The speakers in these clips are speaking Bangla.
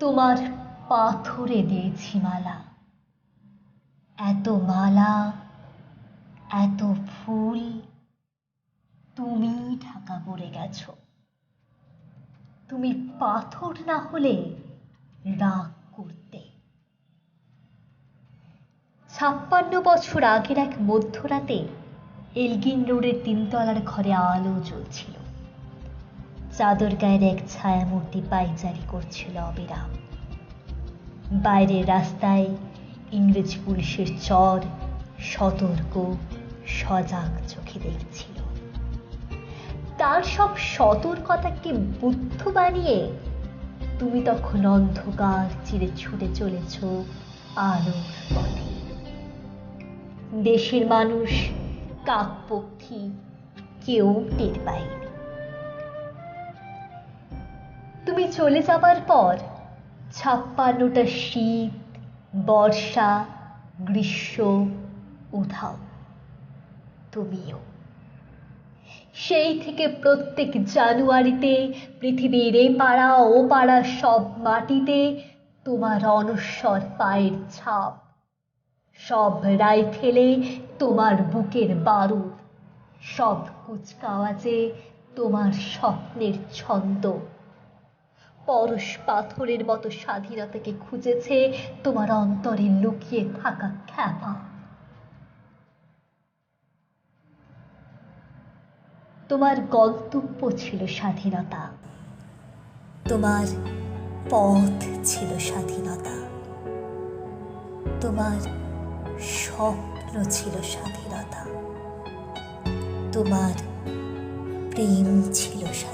তোমার পাথরে দিয়েছি মালা। এত মালা, এত ফুল তুমি ঢাকা পড়ে গেছো। তুমি পাথর না হলে রাগ করতে। ছাপ্পান্ন বছর আগের এক মধ্যরাতে এলগিন রোডের তিনতলার ঘরে আলো জ্বলছিল। চাদর গায়ের এক ছায়ামূর্তি পাইচারি করছিল অবিরাম। বাইরের রাস্তায় ইংরেজ পুলিশের চর, সতর্ক, সজাগ চোখে দেখছিল। তার সব সতর্কতাকে বুদ্ধ বানিয়ে তুমি তখন অন্ধকার চিরে ছুটে চলেছ আলোর পথে। দেশের মানুষ, কাকপক্ষী, কেউ টের পায়নি। তুমি চলে যাবার পর ছাপ্পান্নটা শীত, বর্ষা, গ্রীষ্ম, উধাও। তুমিও। সেই থেকে প্রত্যেক জানুয়ারিতে পৃথিবীর এ পাড়া, ও পাড়া সব মাটিতে তোমার অনস্বর পায়ের ছাপ। সব রাইফেলে তোমার বুকের বারুদ সব কুচকাওয়াজে তোমার স্বপ্নের ছন্দ। পরশ পাথরের মতো স্বাধীনতাকে খুঁজেছে তোমার অন্তরে লুকিয়ে থাকা খ্যাপা। তোমার গন্তব্য ছিল স্বাধীনতা। তোমার পথ ছিল স্বাধীনতা। তোমার স্বপ্ন ছিল স্বাধীনতা। তোমার প্রেম ছিল স্বাধীনতা।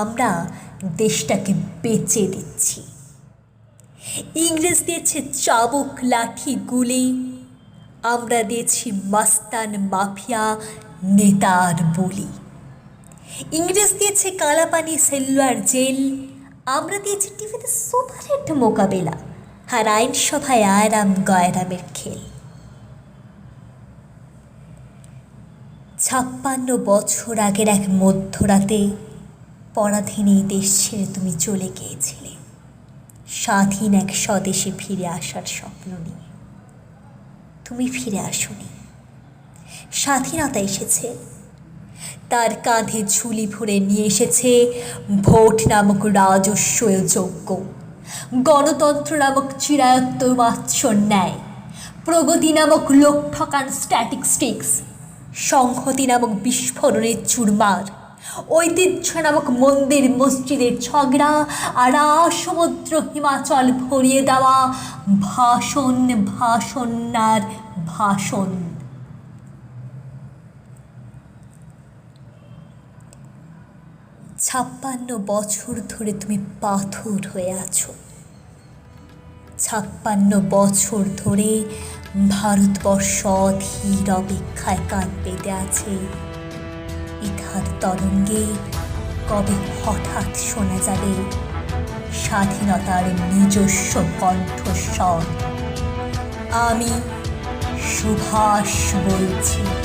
আমরা দেশটাকে বেচে দিচ্ছি। ইংরেজ দিয়েছে চাবুক, লাঠি, গুলি। আমরা দিয়েছি মাস্তান মাফিয়া নেতার বলি। ইংরেজ দিয়েছে কালাপানি, সেলুলার জেল। আমরা দিয়েছি টিভিতে সুপারহিট মোকাবেলা, আর আইনসভায় আয়রাম গয়রামের খেল। ছাপ্পান্ন বছর আগের এক মধ্যরাতে পরাধীন এই দেশ ছেড়ে তুমি চলে গিয়েছিলে। স্বাধীন এক স্বদেশে ফিরে আসার স্বপ্ন নিয়ে। তুমি ফিরে আসনি। স্বাধীনতা এসেছে। তার কাঁধে ঝুলি ভরে নিয়ে এসেছে ভোট নামক রাজস্ব যোগ্য গণতন্ত্র নামক চিরায়ত্ত মাৎসর ন্যায়। প্রগতি নামক লোক ঠকান স্ট্যাটিস্টিক্স সংহতি নামক বিস্ফোরণের চুরমার। ঐতিহ্য নামক মন্দির, মসজিদের ঝগড়া আর সমুদ্র হিমাচল ভরিয়ে দেওয়া ভাষণ ভাষণার ভাষণ। ছাপ্পান্ন বছর ধরে তুমি পাথর হয়ে আছো। ছাপ্পান্ন বছর ধরে ভারতবর্ষ অধীর অপেক্ষায় কান পেতে আছে। তরঙ্গে কবে হঠাৎ শোনা যাবে স্বাধীনতার নিজস্ব কণ্ঠস্বর? আমি সুভাষ বলছি।